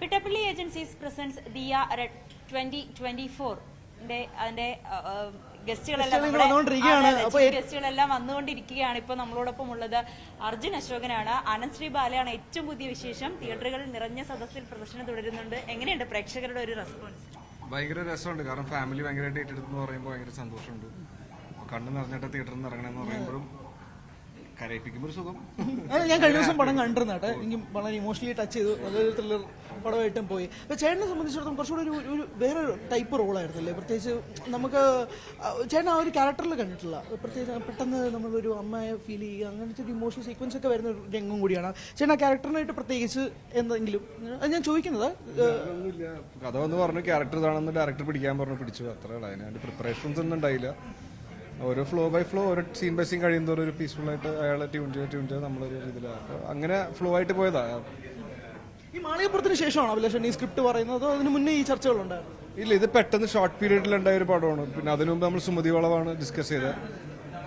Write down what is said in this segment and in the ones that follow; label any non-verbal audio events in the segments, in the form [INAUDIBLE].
Pittappally agencies presents Diya twenty twenty four. അതിന്റെ ഗസ്റ്റുകളെല്ലാം വന്നുകൊണ്ടിരിക്കുകയാണ്. അപ്പൊ ഗസ്റ്റുകളെല്ലാം വന്നുകൊണ്ടിരിക്കുകയാണ്. ഇപ്പൊ നമ്മളോടൊപ്പം ഉള്ളത് അർജുൻ അശോകനാണ്. ആനന്ദ് ശ്രീ ബാലയാണ് ഏറ്റവും പുതിയ വിശേഷം. തിയേറ്ററുകളിൽ നിറഞ്ഞ സദസ്സിൽ പ്രദർശനം തുടരുന്നുണ്ട്. എങ്ങനെയുണ്ട് പ്രേക്ഷകരുടെ ഒരു റെസ്പോൺസ് ഭയങ്കര രസമുണ്ട്. കാരണം ഫാമിലി ഭയങ്കരമായിട്ട് ഏറ്റെടുത്തെന്ന് പറയുമ്പോൾ ഭയങ്കര സന്തോഷമുണ്ട്. കണ്ണു നിറഞ്ഞിട്ട് തിയേറ്ററിൽ നിന്ന് ഇറങ്ങണമെന്ന് പറയുമ്പോഴും കരയിപ്പിക്കുമ്പോൾ ഒരു സുഖം. ഞാൻ കഴിഞ്ഞ ദിവസം പടം കണ്ടിരുന്നു കേട്ടോ. എനിക്ക് വളരെ ഇമോഷണലി ടച്ച് ചെയ്തു. അതൊരു ത്രില്ലർ പടമായിട്ടും പോയി. അപ്പോൾ ചേട്ടനെ സംബന്ധിച്ചിടത്തോളം കുറച്ചുകൂടി ഒരു ഒരു വേറെ ടൈപ്പ് റോളായിരുന്നല്ലേ പ്രത്യേകിച്ച് നമുക്ക് ചേട്ടൻ ആ ഒരു ക്യാരക്ടറിൽ കണ്ടിട്ടില്ല. പ്രത്യേകിച്ച് പെട്ടെന്ന് നമ്മളൊരു അമ്മയെ ഫീൽ ചെയ്യുക അങ്ങനത്തെ ഒരു ഇമോഷണൽ സീക്വൻസ് ഒക്കെ വരുന്ന ഒരു രംഗം കൂടിയാണ്. ചേട്ടൻ ആ ക്യാരക്ടറിനായിട്ട് പ്രത്യേകിച്ച് എന്തെങ്കിലും അത് ഞാൻ ചോദിക്കുന്നത് കഥ വന്ന് പറഞ്ഞു ക്യാരക്ടർ ഇതാണെന്ന് ഡയറക്ടർ പിടിക്കാൻ പറഞ്ഞു പിടിച്ചു. അത്രേ ഉള്ളൂ. അതിന് പ്രിപ്പറേഷൻസ് ഒന്നും ഉണ്ടായില്ല. ഓരോ ഫ്ലോ ബൈ ഫ്ലോ ഓരോ സീൻ ബൈ സീൻ കഴിയുന്നതോറും ഒരു പീസ്ഫുൾ ആയിട്ട് അയാളെ ട്യൂൺ ചെയ്ത് ട്യൂൺ ചെയ്ത് നമ്മളൊരു ഇതിലാണ് അങ്ങനെ ഫ്ലോ ആയിട്ട് പോയതാ. ഈ മാളികപ്പുറത്തിന് ശേഷമാണ് അഭിലാഷൻ ഈ സ്ക്രിപ്റ്റ് പറയുന്നത് അതോ അതിന് മുന്നേ ഈ ചർച്ചകളുണ്ടായിരുന്നു? ഇല്ല ഇത് പെട്ടെന്ന് ഷോർട്ട് പീരീഡിൽ ഉണ്ടായ ഒരു പടമാണ്. പിന്നെ അതിനു മുമ്പ് നമ്മൾ സുമതി വളവാണ് ഡിസ്കസ് ചെയ്തത്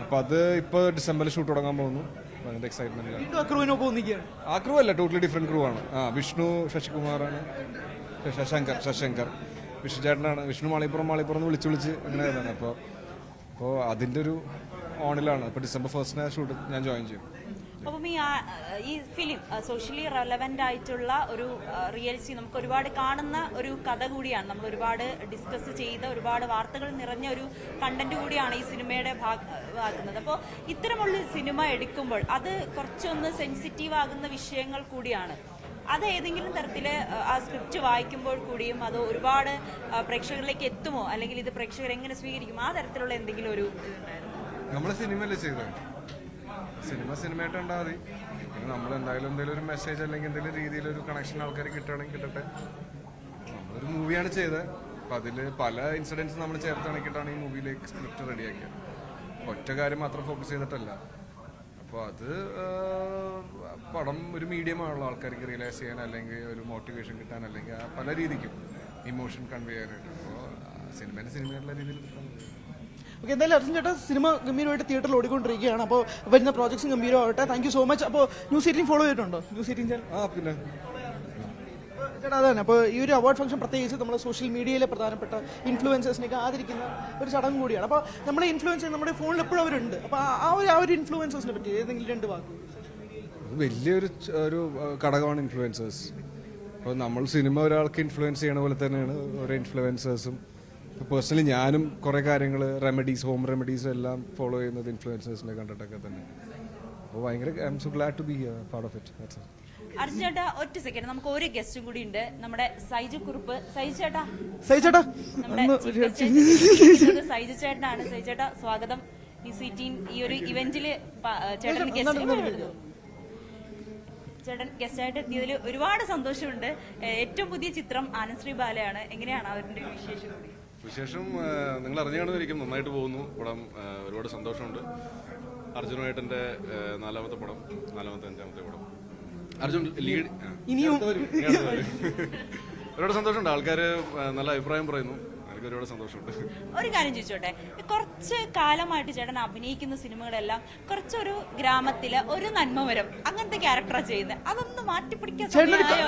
അപ്പോൾ അത് ഇപ്പോൾ ഡിസംബറിൽ ഷൂട്ട് തുടങ്ങാൻ പോകുന്നു. ഭയങ്കര എക്സൈറ്റ്മെന്റ് ആ ക്രൂ അല്ല ടോട്ടലി ഡിഫറെന്റ് ക്രൂ ആണ്. ആ വിഷ്ണു ശശികുമാറാണ്. ശശങ്കർ ശശങ്കർ. വിഷ്ണു ചേട്ടനാണ്. വിഷ്ണു മാളിപ്പുറം മാളിപ്പുറം വിളിച്ചു വിളിച്ച് വിളിച്ച് അങ്ങനെ അപ്പോൾ അപ്പോൾ അതിന്റെ ഒരു ഓണിലാണ് അപ്പോൾ ഡിസംബർ ഫസ്റ്റിന് ഷൂട്ട് ഞാൻ ജോയിൻ ചെയ്യും. അപ്പം ഈ ഈ ഫിലിം സോഷ്യലി റെലവെന്റ് ആയിട്ടുള്ള ഒരു റിയാലിറ്റി നമുക്ക് ഒരുപാട് കാണുന്ന ഒരു കഥ കൂടിയാണ്. നമ്മൾ ഒരുപാട് ഡിസ്കസ് ചെയ്ത ഒരുപാട് വാർത്തകൾ നിറഞ്ഞ ഒരു കണ്ടന്റ് കൂടിയാണ് ഈ സിനിമയുടെ ഭാഗമാകുന്നത് അപ്പോൾ ഇത്തരമുള്ള സിനിമ എടുക്കുമ്പോൾ അത് കുറച്ചൊന്ന് സെൻസിറ്റീവ് ആകുന്ന വിഷയങ്ങൾ കൂടിയാണ്. അത് ഏതെങ്കിലും തരത്തിൽ ആ സ്ക്രിപ്റ്റ് വായിക്കുമ്പോൾ കൂടിയും അത് ഒരുപാട് പ്രേക്ഷകരിലേക്ക് എത്തുമോ? അല്ലെങ്കിൽ ഇത് പ്രേക്ഷകർ എങ്ങനെ സ്വീകരിക്കും? ആ തരത്തിലുള്ള എന്തെങ്കിലും ഒരു നമ്മൾ സിനിമയല്ലേ ചെയ്തത് സിനിമ സിനിമയായിട്ട് കണ്ടാൽ മതി. നമ്മൾ എന്തായാലും എന്തെങ്കിലും ഒരു മെസ്സേജ് അല്ലെങ്കിൽ എന്തെങ്കിലും രീതിയിൽ ഒരു കണക്ഷൻ ആൾക്കാർ കിട്ടുകയാണെങ്കിൽ കിട്ടട്ടെ. നമ്മളൊരു മൂവിയാണ് ചെയ്തത് അപ്പം അതിൽ പല ഇൻസിഡൻസ് നമ്മൾ ചേർത്താണെങ്കിട്ടാണ് ഈ മൂവിയിലേക്ക് സ്ക്രിപ്റ്റ് റെഡിയാക്കിയത് ഒറ്റ കാര്യം മാത്രം ഫോക്കസ് ചെയ്തിട്ടല്ല. അപ്പോൾ അത് പടം ഒരു മീഡിയമാണല്ലോ ആൾക്കാർക്ക് റിയലൈസ് ചെയ്യാൻ അല്ലെങ്കിൽ ഒരു മോട്ടിവേഷൻ കിട്ടാൻ അല്ലെങ്കിൽ പല രീതിക്കും ഇമോഷൻ കൺവേ ചെയ്യാനായിട്ട്. അപ്പോൾ സിനിമേനെ സിനിമയുള്ള രീതിയിൽ കിട്ടാൻ ഓക്കെ എന്തായാലും അർജുൻ ചേട്ടാ സിനിമ ഗംഭീരമായിട്ട് തിയേറ്ററിൽ ഓടിക്കൊണ്ടിരിക്കുകയാണ്. അപ്പോൾ വരുന്ന പ്രോജക്ട്സും ഗംഭീരമാവട്ടെ താങ്ക് യു സോ മച്ച് അപ്പോൾ ന്യൂസ് എയ്റ്റീൻ ഫോളോ ചെയ്തിട്ടുണ്ടോ? ന്യൂസ് എയ്റ്റീൻ ആ പിന്നെ. ചേട്ടാ അതാണ്. അപ്പോൾ ഈ ഒരു അവാർഡ് ഫംഗ്ഷൻ പ്രത്യേകിച്ച് നമ്മൾ സോഷ്യൽ മീഡിയയിലെ പ്രധാനപ്പെട്ട ഇൻഫ്ലുവൻസേഴ്സിനൊക്കെ ആദരിക്കുന്ന ഒരു ചടങ്ങ് കൂടിയാണ്. അപ്പോൾ നമ്മുടെ ഇൻഫ്ലുവൻസ് നമ്മുടെ ഫോണിൽ എപ്പോഴും അവരുണ്ട്. അപ്പോൾ ആ- ഒരു ആ ഒരു ഇൻഫ്ലുവൻസേഴ്സിനെ പറ്റി ഏതെങ്കിലും രണ്ട് വാക്ക്. വലിയൊരു ഒരു ഘടകമാണ് ഇൻഫ്ലുവൻസേഴ്സ് അപ്പോൾ നമ്മൾ സിനിമ ഒരാൾക്ക് ഇൻഫ്ലുവൻസ് ചെയ്യണ പോലെ തന്നെയാണ് ഓരോ ഇൻഫ്ലുവൻസേഴ്സും പേഴ്സണലി ഞാനും കുറേ കാര്യങ്ങൾ റെമഡീസ് ഹോം റെമഡീസ് എല്ലാം ഫോളോ ചെയ്യുന്നത് ഇൻഫ്ലുവൻസേഴ്സിനെ കണ്ടിട്ടൊക്കെ തന്നെ. അപ്പോൾ ഭയങ്കര I'm so glad to be part of it ചേട്ടാ ഒറ്റ സെക്കൻഡ് നമുക്ക് ഒരു ഗസ്റ്റും കൂടി ഉണ്ട്. നമ്മുടെ സൈജു കുറുപ്പ്. സൈജു ചേട്ടാ. സൈ ചേട്ടാ നമ്മുടെ chief guest. ആയിട്ട് സൈജു ചേട്ടനാണ്. സൈജു ചേട്ടാ സ്വാഗതം. ഈ സിറ്റിൻ ഈ ഒരു ഇവന്റിൽ പ- ചേട്ടൻ ഗസ്റ്റ് ചേട്ടൻ ഗസ്റ്റ് ആയിട്ട് എത്തിയതിൽ ഒരുപാട് സന്തോഷമുണ്ട്. ഏഹ് ഏറ്റവും പുതിയ ചിത്രം ആനന്ദ് ബാലയാണ്. എങ്ങനെയാണ് അവരുടെ ഒരു വിശേഷം? കൂടി വിശേഷം നിങ്ങൾ അറിഞ്ഞു കാണുമായിരിക്കും നന്നായിട്ട് പോകുന്നു. പടം ആ, ഒരുപാട് സന്തോഷമുണ്ട്. അർജുനുമായിട്ട് നാലാമത്തെ പടം നാലാമത്തെ അഞ്ചാമത്തെ പടം. അർജുൻ ലീഡ്. ഇനിയും [LAUGHS] ഒരുപാട് സന്തോഷമുണ്ട്. ആൾക്കാർ നല്ല അഭിപ്രായം പറയുന്നു. എനിക്ക് ഒരുപാട് സന്തോഷമുണ്ട്. ഒരു കാര്യം ചോദിച്ചോട്ടെ? കുറച്ച് കാലമായിട്ട് ചേട്ടൻ അഭിനയിക്കുന്ന സിനിമകളെല്ലാം കുറച്ചൊരു ഗ്രാമത്തിൽ ഒരു നന്മമരം അങ്ങനത്തെ ക്യാരക്ടറാണ് ചെയ്യുന്നത് അതൊന്ന് മാറ്റിപ്പിടിക്കാൻ സമയമായോ?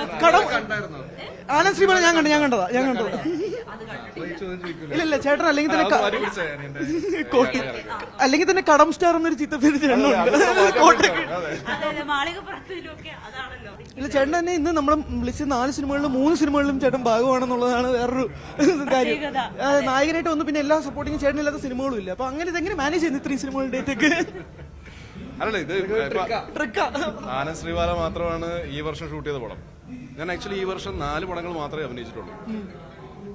ആനന്ദ് ശ്രീബാല ഞാൻ കണ്ടു ഞാൻ കണ്ടതാ ഞാൻ കണ്ടതാ. ഇല്ല ഇല്ല ചേട്ടൻ അല്ലെങ്കിൽ തന്നെ ക- [LAUGHS] കോട്ടി. അല്ലെങ്കിൽ തന്നെ കടം സ്റ്റാർ എന്നൊരു ചിത്രത്തിൽ ചേട്ടനുണ്ട്. കോട്ടയ്ക്ക് അതെ അതെ മാളികപ്പുറത്തിലൊക്കെ അതാണല്ലോ. ഇല്ല ചേട്ടൻ തന്നെ ഇന്ന് നമ്മൾ വിളിച്ച നാല് സിനിമകളിലും മൂന്ന് സിനിമകളിലും ചേട്ടൻ ഭാഗമാണെന്നുള്ളതാണ് വേറൊരു കാര്യം. പ്രത്യേകത. നായകനായിട്ട് വന്നു പിന്നെ എല്ലാ സപ്പോർട്ടിങ് ചേട്ടനില്ലാത്ത സിനിമകളും ഇല്ല. അപ്പൊ അങ്ങനെ ഇതെങ്ങനെ മാനേജ് ചെയ്യുന്നു ഇത്രയും സിനിമകളുടെ ഒക്കെ? അല്ലല്ല ഇത് ആനന്ദ് ശ്രീവാല മാത്രമാണ് ഈ വർഷം ഷൂട്ട് ചെയ്ത പടം. ഞാൻ ആക്ച്വലി ഈ വർഷം നാല് പടങ്ങൾ മാത്രമേ അഭിനയിച്ചിട്ടുള്ളൂ.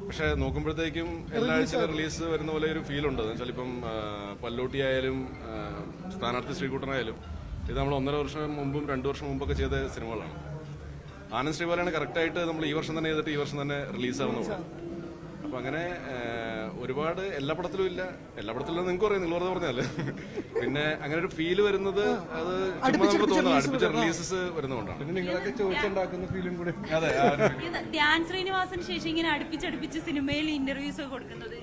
പക്ഷെ നോക്കുമ്പോഴത്തേക്കും എല്ലാ ആഴ്ചയിലും റിലീസ് വരുന്ന പോലെ ഒരു ഫീൽ ഉണ്ട്. വെച്ചാൽ ഇപ്പം പല്ലോട്ടി ആയാലും സ്ഥാനാർത്ഥി ശ്രീകുട്ടനായാലും ഇത് നമ്മൾ ഒന്നര വർഷം മുമ്പും രണ്ടു വർഷം മുമ്പൊക്കെ ചെയ്ത സിനിമകളാണ്. ആനന്ദ് ശ്രീവാലാണ് കറക്റ്റായിട്ട് നമ്മൾ ഈ വർഷം തന്നെ ചെയ്തിട്ട് ഈ വർഷം തന്നെ റിലീസ് പടം. അപ്പൊ അങ്ങനെ ഒരുപാട് എല്ലാ പടത്തിലും ഇല്ല. എല്ലാ പടത്തിലും നിങ്ങൾക്ക് അറിയാം. നിങ്ങൾ വെറുതെ പറഞ്ഞാൽ പിന്നെ അങ്ങനെ ഒരു ഫീൽ വരുന്നത് അത് ചുമ്മാ നമുക്ക് തോന്നുന്നു. അടുപ്പിച്ച റിലീസസ് വരുന്നതുകൊണ്ടാണ്. പിന്നെ നിങ്ങളൊക്കെ ചോദിച്ചുണ്ടാക്കുന്ന ഫീലും കൂടി. അതെ ധ്യാൻ ശ്രീനിവാസന് ശേഷം ഇങ്ങനെ അടുപ്പിച്ചടുപ്പിച്ച് സിനിമയിൽ ഇന്റർവ്യൂസ് ഒക്കെ കൊടുക്കുന്നത്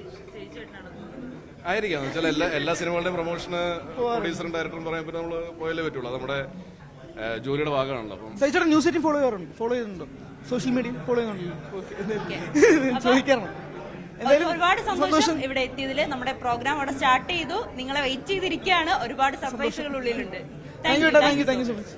ആയിരിക്കാം. എന്ന് വെച്ചാൽ എല്ലാ എല്ലാ സിനിമകളുടെയും പ്രൊമോഷന് പ്രൊഡ്യൂസറും ഡയറക്ടറും പറയാൻ പറ്റും നമ്മൾ പോയാലേ പറ്റുള്ളൂ. അത് നമ്മുടെ ജോലിയുടെ ഭാഗമാണല്ലോ. അപ്പം സൈചേട്ടൻ ന്യൂസ് ഫോളോ ചെയ്യാറുണ്ട്. ഫോളോ ചെയ്യുന്നുണ്ടോ. സോഷ്യൽ മീഡിയ ഫോളോ ചെയ്യുന്നുണ്ട്. [LAUGHS] ചോദിക്കാറുണ്ട്. ഒരുപാട് സന്തോഷം ഇവിടെ എത്തിയതിൽ നമ്മുടെ പ്രോഗ്രാം അവിടെ സ്റ്റാർട്ട് ചെയ്തു. നിങ്ങളെ വെയിറ്റ് ചെയ്തിരിക്കുകയാണ് ഒരുപാട് സർപ്രൈസുകൾ ഉള്ളിലുണ്ട്. Thank you thank you thank you so much